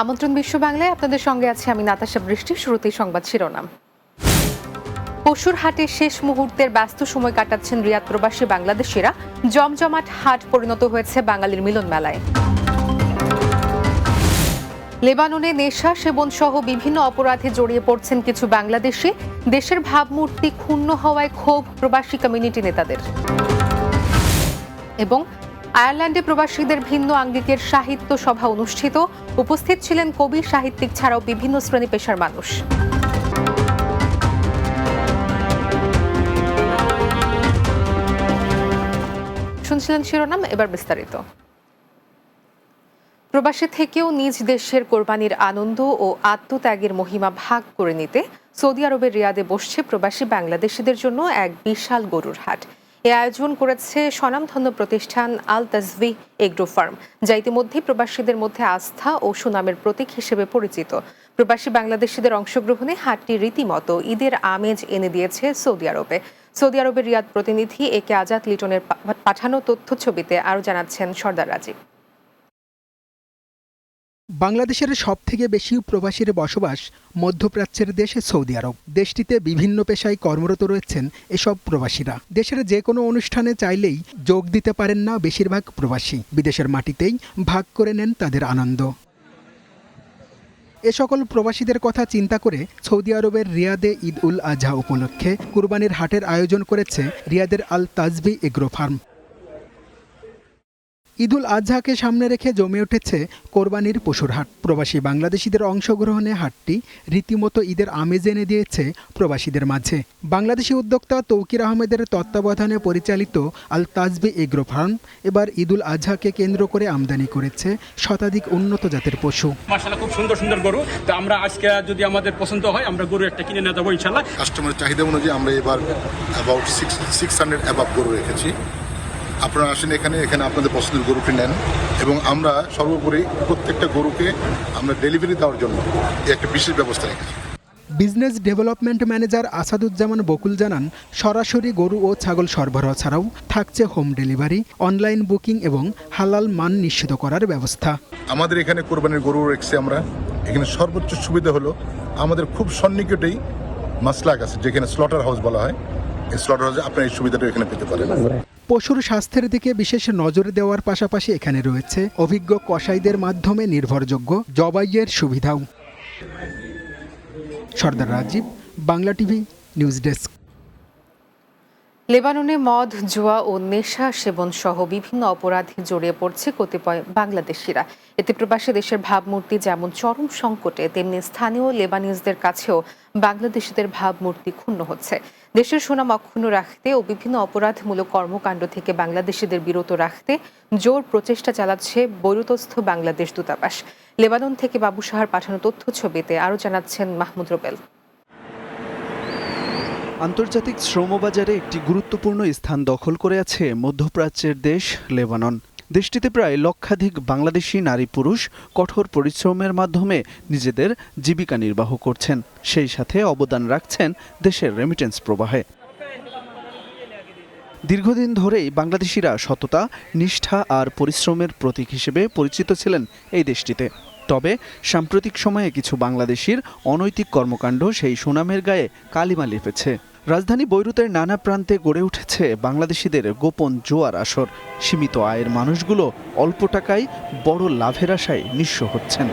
আমন্ত্রণ বিশ্ব বাংলায় আপনাদের সঙ্গে আছি আমি নাতাশা বৃষ্টি। শুরুতেই সংবাদ শিরোনাম। পশুর হাটে শেষ মুহূর্তের ব্যস্ত সময় কাটাচ্ছেন রিয়াদ প্রবাসী বাংলাদেশিরা। জমজমাট হাট পরিণত হয়েছে বাঙালির মিলন মেলায় লেবাননে নেশা সেবন সহ বিভিন্ন অপরাধে জড়িয়ে পড়ছেন কিছু বাংলাদেশি। দেশের ভাবমূর্তি ক্ষুণ্ণ হওয়ায় ক্ষোভ প্রবাসী কমিউনিটি নেতাদের। এবং আয়ারল্যান্ডে প্রবাসীদের ভিন্ন আঙ্গিকের সাহিত্য সভা অনুষ্ঠিত। উপস্থিত ছিলেন কবি, সাহিত্যিক ছাড়াও বিভিন্ন শ্রেণি পেশার মানুষ। শুনছিলেন শিরোনাম, এবার বিস্তারিত। প্রবাসী থেকেও নিজ দেশের কোরবানির আনন্দ ও আত্মত্যাগের মহিমা ভাগ করে নিতে সৌদি আরবের রিয়াদে বসছে প্রবাসী বাংলাদেশিদের জন্য এক বিশাল গরুর হাট। এ আয়োজন করেছে স্বনামধন্য প্রতিষ্ঠান আল তাজভি এগ্রো ফার্ম, যা ইতিমধ্যে প্রবাসীদের মধ্যে আস্থা ও সুনামের প্রতীক হিসেবে পরিচিত। প্রবাসী বাংলাদেশিদের অংশগ্রহণে হাটটি রীতিমতো ঈদের আমেজ এনে দিয়েছে সৌদি আরবে। সৌদি আরবের রিয়াদ প্রতিনিধি এ কে আজাদ লিটনের পাঠানো তথ্য ছবিতে আরও জানাচ্ছেন সর্দার রাজীব। বাংলাদেশের সব থেকে বেশি প্রবাসীর বসবাস মধ্যপ্রাচ্যের দেশে সৌদি আরব। দেশটিতে বিভিন্ন পেশায় কর্মরত রয়েছেন এসব প্রবাসীরা। দেশের যে কোনো অনুষ্ঠানে চাইলেই যোগ দিতে পারেন না বেশিরভাগ প্রবাসী। বিদেশের মাটিতেই ভাগ করে নেন তাদের আনন্দ। এ সকল প্রবাসীদের কথা চিন্তা করে সৌদি আরবের রিয়াদে ঈদ উল আজহা উপলক্ষে কুরবানির হাটের আয়োজন করেছে রিয়াদের আল তাজবি এগ্রো ফার্ম। ঈদুল আজহাকে সামনে রেখে জমে উঠেছে কোরবানির পশুর হাট। প্রবাসী বাংলাদেশিদের অংশগ্রহণে হাটটি রীতিমতো ঈদের আমেজ এনে দিয়েছে প্রবাসীদের মাঝে। বাংলাদেশি উদ্যোক্তা তৌকির আহমেদের তত্ত্বাবধানে পরিচালিত আল তাজবি এগ্রো ফার্ম এবার ঈদুল আজহাকে কেন্দ্র করে আমদানি করেছে শতাধিক উন্নত জাতের পশু। খুব সুন্দর সুন্দর গরু। তো আমরা আজকে যদি আমাদের পছন্দ হয় আমরা গরু একটা কিনে নিয়ে যাব ইনশাল্লাহ কাস্টমারের চাহিদা অনুযায়ী আমরা এবার about six six hundred above গরু রেখেছি। আপনারা আসেন এখানে এখানে আপনাদের পছন্দের গরুটি নেন এবং আমরা সর্বোপরি প্রত্যেকটা গরুকে আমরা ডেলিভারি দেওয়ার জন্য একটা বিশেষ ব্যবস্থা রেখেছি। Business development manager Asaduzzaman Bakul জানান সরাসরি গরু ও ছাগল সরবরাহ ছাড়াও থাকছে হোম ডেলিভারি অনলাইন বুকিং এবং হালাল মান নিশ্চিত করার ব্যবস্থা। আমাদের এখানে কোরবানির গরু রেখেছি আমরা। এখানে সর্বোচ্চ সুবিধা হলো আমাদের খুব সন্নিকটেই মাসলাক আছে যেখানে স্লটার হাউস বলা হয়। স্লটার হাউসে আপনার এই সুবিধাটা এখানে পেতে পারেন। পশুর স্বাস্থ্যের দিকে বিশেষ নজর দেওয়ার পাশাপাশি এখানে রয়েছে অভিজ্ঞ কসাইদের মাধ্যমে নির্ভরযোগ্য জবাইয়ের সুবিধাও। Sardar Rajib, Bangla TV, news desk. লেবাননে মদ, জুয়া ও নেশা সেবন সহ বিভিন্ন অপরাধে জড়িয়ে পড়ছে কতিপয় বাংলাদেশিরা। এতে প্রবাসী দেশের ভাবমূর্তি যেমন চরম সংকটে, তেমনি স্থানীয় লেবানিজদের কাছেও বাংলাদেশিদের ভাবমূর্তি ক্ষুণ্ণ হচ্ছে। দেশের সুনাম অক্ষুণ্ণ রাখতে ও বিভিন্ন অপরাধমূলক কর্মকাণ্ড থেকে বাংলাদেশিদের বিরত রাখতে জোর প্রচেষ্টা চালাচ্ছে বৈরুতস্থ বাংলাদেশ দূতাবাস। লেবানন থেকে বাবু সাহার পাঠানো তথ্য ছবিতে আরও জানাচ্ছেন মাহমুদ রোবেল। আন্তর্জাতিক শ্রমবাজারে একটি গুরুত্বপূর্ণ স্থান দখল করে আছে মধ্যপ্রাচ্যের দেশ লেবানন। দেশটিতে প্রায় লক্ষাধিক বাংলাদেশি নারী পুরুষ কঠোর পরিশ্রমের মাধ্যমে নিজেদের জীবিকা নির্বাহ করছেন। সেই সাথে অবদান রাখছেন দেশের রেমিটেন্স প্রবাহে। দীর্ঘদিন ধরেই বাংলাদেশিরা সততা, নিষ্ঠা আর পরিশ্রমের প্রতীক হিসেবে পরিচিত ছিলেন এই দেশটিতে। তবে সাম্প্রতিক সময়ে কিছু বাংলাদেশির অনৈতিক কর্মকাণ্ড সেই সুনামের গায়ে কালিমা লেপেছে। রাজধানী বৈরুতের নানা প্রান্তে গড়ে উঠেছে বাংলাদেশিদের গোপন জোয়ার আসর। সীমিত আয়ের মানুষগুলো অল্প টাকায় বড় লাভের আশায় নিঃস্ব হচ্ছেন।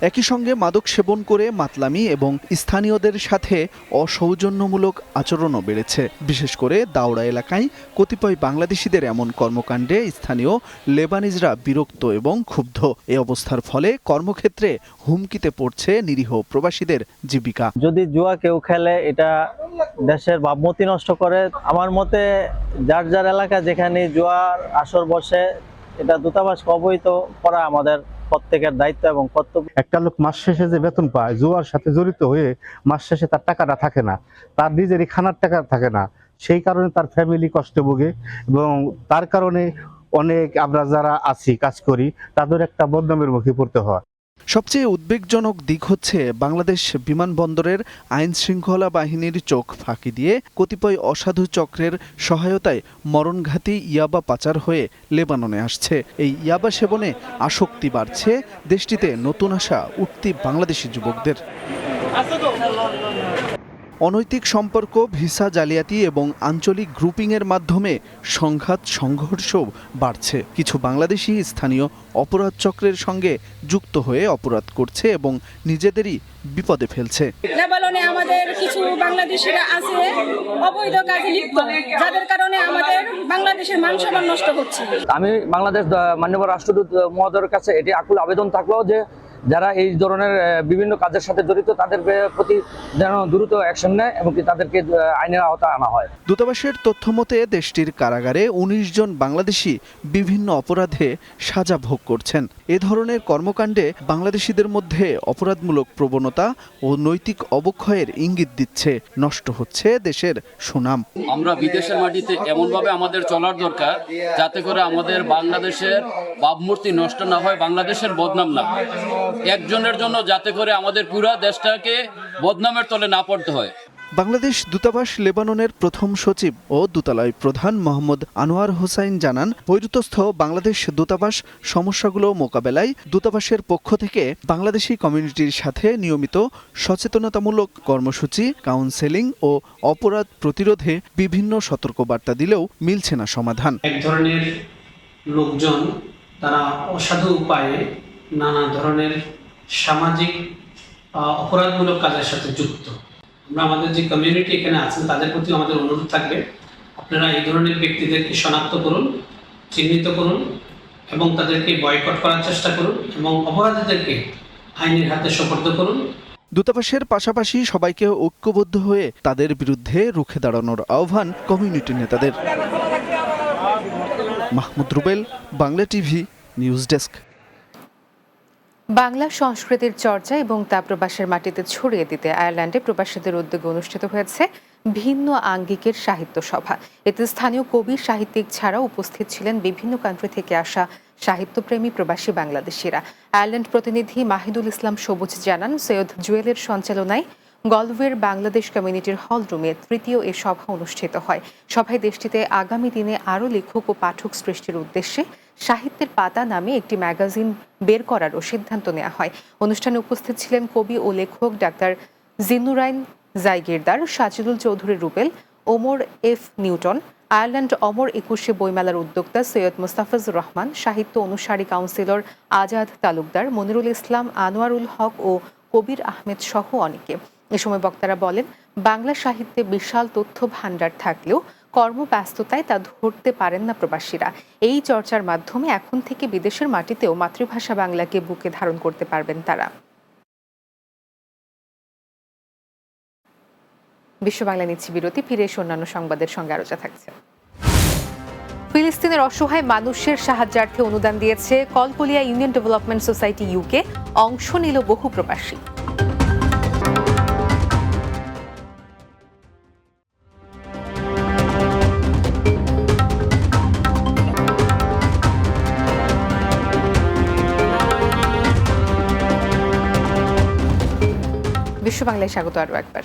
একই সঙ্গে মাদক সেবন করে মাতলামি এবং স্থানীয়দের সাথে অসৌজন্যমূলক আচরণও বেড়েছে। বিশেষ করে দাওড়া এলাকায় কতিপয় বাংলাদেশিদের এমন কর্মকাণ্ডে স্থানীয় লেবানিজরা বিরক্ত এবং ক্ষুব্ধ। এ অবস্থার ফলে কর্মক্ষেত্রে হুমকিতে পড়ছে নিরীহ প্রবাসীদের জীবিকা। যদি জুয়া কেউ খেলে, এটা দেশের ভাবমূর্তি নষ্ট করে। আমার মতে, যার যার এলাকা যেখানে জুয়ার আসর বসে, এটা দূতাবাসকে অবহিত করা আমাদের প্রত্যেকের দায়িত্ব এবং কর্তব্য একটা লোক মাস শেষে যে বেতন পায়, জুয়ার সাথে জড়িত হয়ে মাস শেষে তার টাকাটা থাকে না। তার নিজেরই খানার টাকা থাকে না। সেই কারণে তার ফ্যামিলি কষ্টে ভোগে এবং তার কারণে অনেক আমরা যারা আছি, কাজ করি, তাদের একটা বদনামের মুখে পড়তে হয়। সবচেয়ে উদ্বেগজনক দিক হচ্ছে বাংলাদেশ বিমানবন্দরের আইন শৃঙ্খলা বাহিনীর চোখ ফাঁকি দিয়ে কতিপয় অসাধু চক্রের সহায়তায় মরণঘাতী ইয়াবা পাচার হয়ে লেবাননে আসছে। এই ইয়াবা সেবনে আসক্তি বাড়ছে, দেশটিতে নতুন আসা উঠতি বাংলাদেশি যুবকদের। অনৈতিক সম্পর্ক ভিসা জালিয়াতি এবং আঞ্চলিক গ্রুপিংয়ের মাধ্যমে সংঘাত সংঘর্ষ বাড়ছে। কিছু বাংলাদেশি স্থানীয় অপরাধ চক্রের সঙ্গে যুক্ত হয়ে অপরাধ করছে এবং নিজেদেরই বিপদে ফেলছে। লেবাননে আমাদের কিছু বাংলাদেশিরা আছে অবৈধ কাজে লিপ্ত যাদের কারণে আমাদের বাংলাদেশের মান সম্মান নষ্ট হচ্ছে। আমি বাংলাদেশ মাননীয় রাষ্ট্রদূত মহোদয়ের কাছে এটি আকুল আবেদন থাকল যে যারা এই ধরনের বিভিন্ন কাজের সাথে জড়িত তাদের প্রতি যেন দ্রুত অ্যাকশন নেয় এবং তাদেরকে আইনের আওতায় আনা হয়। দূতাবাসের তথ্যমতে দেশটির কারাগারে ১৯ জন বাংলাদেশি বিভিন্ন অপরাধে সাজা ভোগ করছেন। এ ধরনের কর্মকাণ্ডে বাংলাদেশিদের মধ্যে অপরাধমূলক প্রবণতা ও নৈতিক অবক্ষয়ের ইঙ্গিত দিচ্ছে। নষ্ট হচ্ছে দেশের সুনাম। আমরা বিদেশের মাটিতে এমনভাবে আমাদের চলার দরকার যাতে করে আমাদের বাংলাদেশের ভাবমূর্তি নষ্ট না হয় বাংলাদেশের বদনাম না হয়। একজনের জন্য যাতে করে আমাদের পুরা দেশটাকে বদনামের তলে না পড়তে হয়। বাংলাদেশ দূতাবাস লেবাননের প্রথম সচিব ও দূতালয় প্রধান মোহাম্মদ আনোয়ার হোসাইন জানান বৈরুতস্থ বাংলাদেশ দূতাবাস সমস্যাগুলো মোকাবেলায় দূতাবাসের পক্ষ থেকে বাংলাদেশি কমিউনিটির সাথে নিয়মিত সচেতনতামূলক কর্মসূচি কাউন্সেলিং ও অপরাধ প্রতিরোধে বিভিন্ন সতর্কবার্তা দিলেও মিলছে না সমাধান। এক ধরনের লোকজন তারা অসাধু উপায়ে নানা ধরনের সামাজিক অপরাধমূলক কাজের সাথে যুক্ত। আমরা আমাদের যে কমিউনিটি এখানে আছেন, তাদের প্রতি আমাদের অনুরোধ থাকবে, আপনারা এই ধরনের ব্যক্তিদেরকে শনাক্ত করুন, চিহ্নিত করুন এবং তাদেরকে বয়কট করার চেষ্টা করুন এবং অপরাধীদেরকে আইনের হাতে সোপর্দ করুন। দূতাবাসের পাশাপাশি সবাইকে ঐক্যবদ্ধ হয়ে তাদের বিরুদ্ধে রুখে দাঁড়ানোর আহ্বান কমিউনিটি নেতাদের। Mahmud Rubel, Bangla TV, news desk. Bangla সংস্কৃতির চর্চা এবং তা প্রবাসের মাটিতে ছড়িয়ে দিতে আয়ারল্যান্ডে প্রবাসীদের উদ্যোগে অনুষ্ঠিত হয়েছে ভিন্ন আঙ্গিকের সাহিত্য সভা। এতে স্থানীয় কবি, সাহিত্যিক ছাড়াও উপস্থিত ছিলেন বিভিন্ন কান্ট্রি থেকে আসা সাহিত্যপ্রেমী প্রবাসী বাংলাদেশিরা। আয়ারল্যান্ড প্রতিনিধি মাহিদুল ইসলাম সবুজ জানান, সৈয়দ জুয়েলের সঞ্চালনায় গলওয়ের বাংলাদেশ কমিউনিটির হল রুমে তৃতীয় এ সভা অনুষ্ঠিত হয়। সভায় দেশটিতে আগামী দিনে আরও লেখক ও পাঠক সৃষ্টির উদ্দেশ্যে সাহিত্যের পাতা নামে একটি ম্যাগাজিন বের করারও সিদ্ধান্ত নেওয়া হয়। অনুষ্ঠানে উপস্থিত ছিলেন কবি ও লেখক doctor Jinurain Jaigirdar, Sajidul Chowdhury Rubel, Omar F Newton, Ireland Amar Ekushey বইমেলার উদ্যোক্তা সৈয়দ মুস্তাফিজুর রহমান, সাহিত্য অনুসারী কাউন্সিলর আজাদ তালুকদার, মনিরুল ইসলাম, আনোয়ারুল হক ও কবির আহমেদ সহ অনেকে। এ সময় বক্তারা বলেন, বাংলা সাহিত্যে বিশাল তথ্য ভাণ্ডার থাকলেও কর্মব্যস্ততায় তা ধরতে পারেন না প্রবাসীরা। এই চর্চার মাধ্যমে এখন থেকে বিদেশের মাটিতেও মাতৃভাষা বাংলাকে বুকে ধারণ করতে পারবেন তারা। বিশ্ব বাংলা নিচ্ছি বিরতি, ফিরে এসে অন্যান্য সংবাদের সঙ্গে আলোচনা থাকছে। ফিলিস্তিনের অসহায় মানুষের সাহায্যার্থে অনুদান দিয়েছে Kalkalia union development society UK. অংশ নিল বহু প্রবাসী। বাংলায় স্বাগত আরও একবার।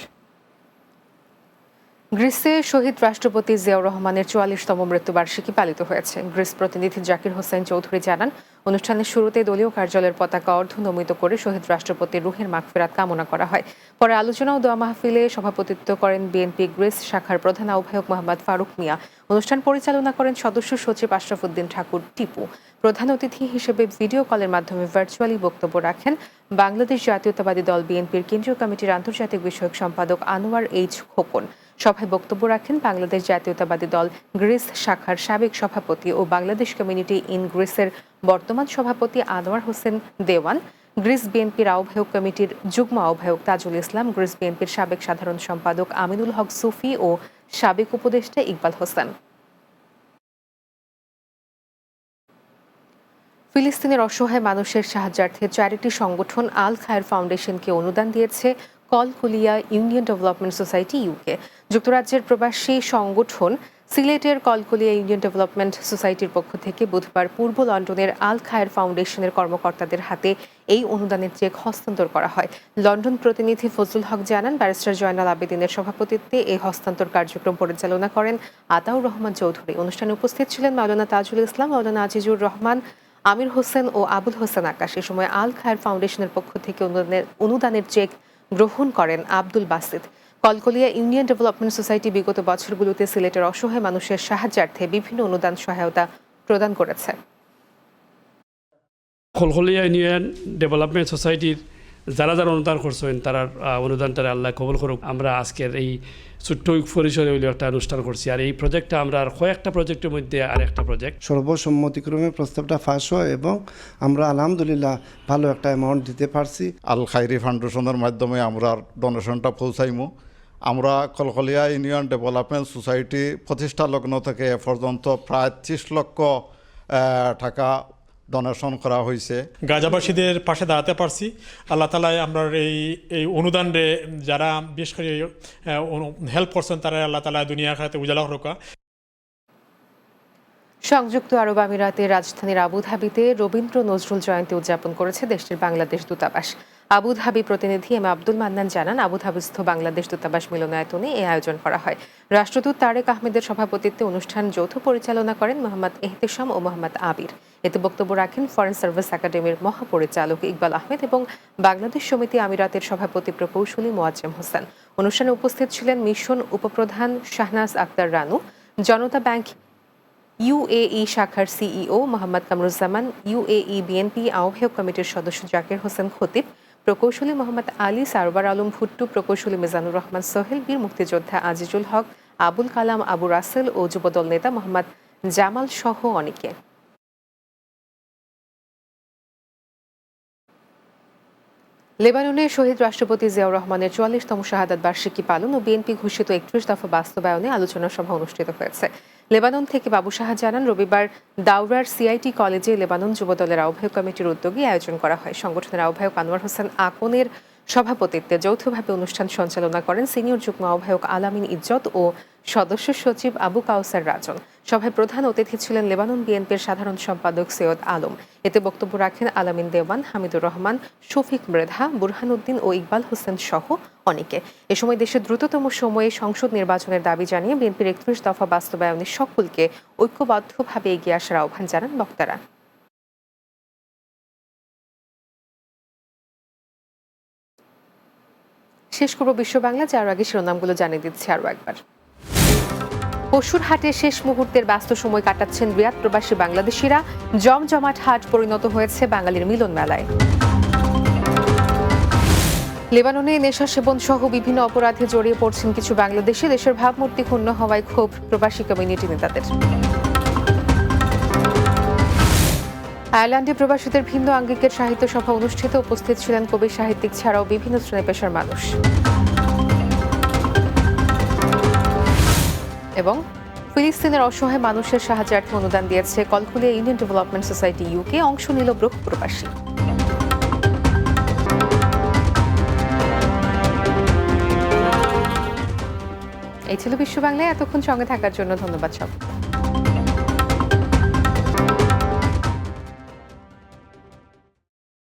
গ্রিসে শহীদ রাষ্ট্রপতি জিয়াউর রহমানের চুয়াল্লিশতম মৃত্যুবার্ষিকী পালিত হয়েছে। গ্রিস প্রতিনিধি জাকির হোসেন চৌধুরী জানান, অনুষ্ঠানের শুরুতে দলীয় কার্যালয়ের পতাকা অর্ধনমিত করে শহীদ রাষ্ট্রপতির রুহের মাগফিরাত কামনা করা হয়। পরে আলোচনা ও দোয়া মাহফিলে সভাপতিত্ব করেন বিএনপি গ্রিস শাখার প্রধান আহ্বায়ক মোহাম্মদ ফারুক মিয়া। অনুষ্ঠান পরিচালনা করেন সদস্য সচিব আশরাফুদ্দিন ঠাকুর, টিপু। প্রধান অতিথি হিসেবে ভিডিও কলের মাধ্যমে ভার্চুয়ালি বক্তব্য রাখেন বাংলাদেশ জাতীয়তাবাদী দল বিএনপির কেন্দ্রীয় কমিটির আন্তর্জাতিক বিষয়ক সম্পাদক আনোয়ার এইচ খোকন। সভায় বক্তব্য রাখেন বাংলাদেশ জাতীয়তাবাদী দল গ্রিস শাখার সাবেক সভাপতি ও বাংলাদেশ কমিউনিটি ইন গ্রিসের বর্তমান সভাপতি আনোয়ার হোসেন দেওয়ান, গ্রিস বিএনপির আহ্বায়ক কমিটির যুগ্ম আহ্বায়ক তাজুল ইসলাম, গ্রিস বিএনপির সাবেক সাধারণ সম্পাদক আমিনুল হক সুফি ও সাবেক উপদেষ্টা ইকবাল হোসেন। ফিলিস্তিনের অসহায় মানুষের সাহায্যার্থে চ্যারিটি সংগঠন আল খায়ের ফাউন্ডেশনকে অনুদান দিয়েছে Kalkulia union development society UK. যুক্তরাজ্যের প্রবাসী সংগঠন সিলেটের কলকুলিয়া ইউনিয়ন ডেভেলপমেন্ট সোসাইটির পক্ষ থেকে বুধবার পূর্ব লন্ডনের আল খায়ের ফাউন্ডেশনের কর্মকর্তাদের হাতে এই অনুদানের চেক হস্তান্তর করা হয়। লন্ডন প্রতিনিধি ফজলুল হক জানান, ব্যারিস্টার জয়নাল আবেদিনের সভাপতিত্বে এই হস্তান্তর কার্যক্রম পরিচালনা করেন আতাউর রহমান চৌধুরী। অনুষ্ঠানে উপস্থিত ছিলেন মাওলানা তাজুল ইসলাম, মাওলানা আজিজুর রহমান, আমির হোসেন ও আবুল হোসেন আকাশ। এ সময় আল খায়ের ফাউন্ডেশনের পক্ষ থেকে অনুদানের অনুদানের চেক গ্রহণ করেন Abdul Basid. Kalkalia union development society বিগত বছরগুলোতে সিলেটের অসহায় মানুষের সাহায্যার্থে বিভিন্ন অনুদান সহায়তা প্রদান করেছে। খলখলিয়া ইউনিয়ন ডেভেলপমেন্ট সোসাইটির যারা যারা অনুদান করছেন, তারা অনুদান তারা আল্লাহ কবল করুক। আমরা আজকের এই ছোট্ট পরিসরে হইলেও একটা অনুষ্ঠান করছি। আর এই প্রজেক্টটা আমরা আর কয়েকটা প্রজেক্টের মধ্যে আর একটা প্রজেক্ট সর্বসম্মতিক্রমে প্রস্তাবটা ফাঁস হয় এবং আমরা আলহামদুলিল্লাহ ভালো একটা অ্যামাউন্ট দিতে পারছি। আল খাইরি ফাউন্ডেশনের মাধ্যমে আমরা ডোনেশনটা পৌঁছাইমু। আমরা কলকলিয়া ইউনিয়ন ডেভেলপমেন্ট সোসাইটি প্রতিষ্ঠা লগ্ন থেকে এ পর্যন্ত প্রায় ত্রিশ লক্ষ টাকা ডোনেশন করা হয়েছে। গাজাবাসীদের পাশে দাঁড়াতে পারছি। আল্লাহ তালায় আমরা এই এই অনুদান রে যারা বিশেষ করে হেল্প করছেন তারা আল্লাহ তালা দুনিয়া খাতে উজালা রোকা সংযুক্ত আরব আমিরাতের রাজধানীর আবুধাবিতে রবীন্দ্র নজরুল জয়ন্তী উদযাপন করেছে দেশটির বাংলাদেশ দূতাবাস। আবুধাবি প্রতিনিধি এম আব্দুল মান্নান জানান আবুধাবিস্থ বাংলাদেশ দূতাবাস মিলনায়তনে এই আয়োজন করা হয়। রাষ্ট্রদূত তারেক আহমেদের সভাপতিত্বে অনুষ্ঠান যৌথ পরিচালনা করেন মোহাম্মদ এহতেশাম ও মোহাম্মদ আবির। এতে বক্তব্য রাখেন ফরেন সার্ভিস একাডেমির মহাপরিচালক ইকবাল আহমেদ এবং বাংলাদেশ সমিতি আমিরাতের সভাপতি প্রকৌশলী মোয়াজ্জেম হোসেন। অনুষ্ঠানে উপস্থিত ছিলেন মিশন উপপ্রধান শাহনাজ আক্তার রানু, জনতা ব্যাংক ইউএই শাখার CEO Mohammad Kamruzzaman UAE BNP আহ্বায়ক কমিটির সদস্য জাকির হোসেন খতিব, প্রকৌশলী মোহাম্মদ আলী সারবার আলম ভুট্টু, প্রকৌশলী মিজানুর রহমান সোহেল, বীর মুক্তিযোদ্ধা আজিজুল হক, আবুল কালাম আবু রাসেল ও যুবদল নেতা মোহাম্মদ জামাল সহ অনেকে। লেবাননে শহীদ রাষ্ট্রপতি জিয়াউর রহমানের চুয়াল্লিশতম শাহাদাত বার্ষিকী পালন ও বিএনপি ঘোষিত একত্রিশ দফা বাস্তবায়নে আলোচনা সভা অনুষ্ঠিত হয়েছে। লেবানন থেকে বাবু সাহা জানান, রবিবার দাউরার সিআইটি কলেজে লেবানন যুবদলের আহ্বায়ক কমিটির উদ্যোগে আয়োজন করা হয়। সংগঠনের আহ্বায়ক আনোয়ার হোসেন আকনের সভাপতিত্বে যৌথভাবে অনুষ্ঠান সঞ্চালনা করেন সিনিয়র যুগ্ম আহ্বায়ক আলামিন ইজ্জত ও সদস্য সচিব আবু কাউসার রাজন। সভায় প্রধান অতিথি ছিলেন লেবানন বিএনপির সাধারণ সম্পাদক সৈয়দ আলম। এতে বক্তব্য রাখেন আলামিন দেওয়ান, হামিদুর রহমান, শফিক মৃধা, বুরহানুদ্দিন ও ইকবাল হোসেন সহ অনেকে। এ সময় দেশের দ্রুততম সময়ে সংসদ নির্বাচনের দাবি জানিয়ে বিএনপির একত্রিশ দফা বাস্তবায়নে সকলকে ঐক্যবদ্ধভাবে এগিয়ে আসার আহ্বান জানান বক্তারা। শেষ করব বিশ্ব বাংলা, যার আগে শিরোনামগুলো জানিয়ে দিচ্ছি আরও একবার। পশুর হাটে শেষ মুহূর্তের ব্যস্ত সময় কাটাচ্ছেন রিয়াদ প্রবাসী বাংলাদেশিরা। জমজমাট হাট পরিণত হয়েছে বাঙালির মিলন মেলায়। লেবাননে নেশা সেবন সহ বিভিন্ন অপরাধে জড়িয়ে পড়ছেন কিছু বাংলাদেশি। দেশের ভাবমূর্তি ক্ষুণ্ণ হওয়ায় ক্ষোভ প্রবাসী কমিউনিটি নেতাদের। আয়ারল্যান্ডে প্রবাসীদের ভিন্ন আঙ্গিকের সাহিত্য সভা অনুষ্ঠিত। উপস্থিত ছিলেন কবি, সাহিত্যিক ছাড়াও বিভিন্ন শ্রেণি পেশার মানুষ। এবং ফিলিস্তিনের অসহায় মানুষের সাহায্যার্থে অনুদান দিয়েছে Kalkulia union development society UK অংশ নিল ব্রুক প্রবাসী। এই ছিল বিশ্ব বাংলায় এতক্ষণ সঙ্গে থাকার জন্য ধন্যবাদ সব।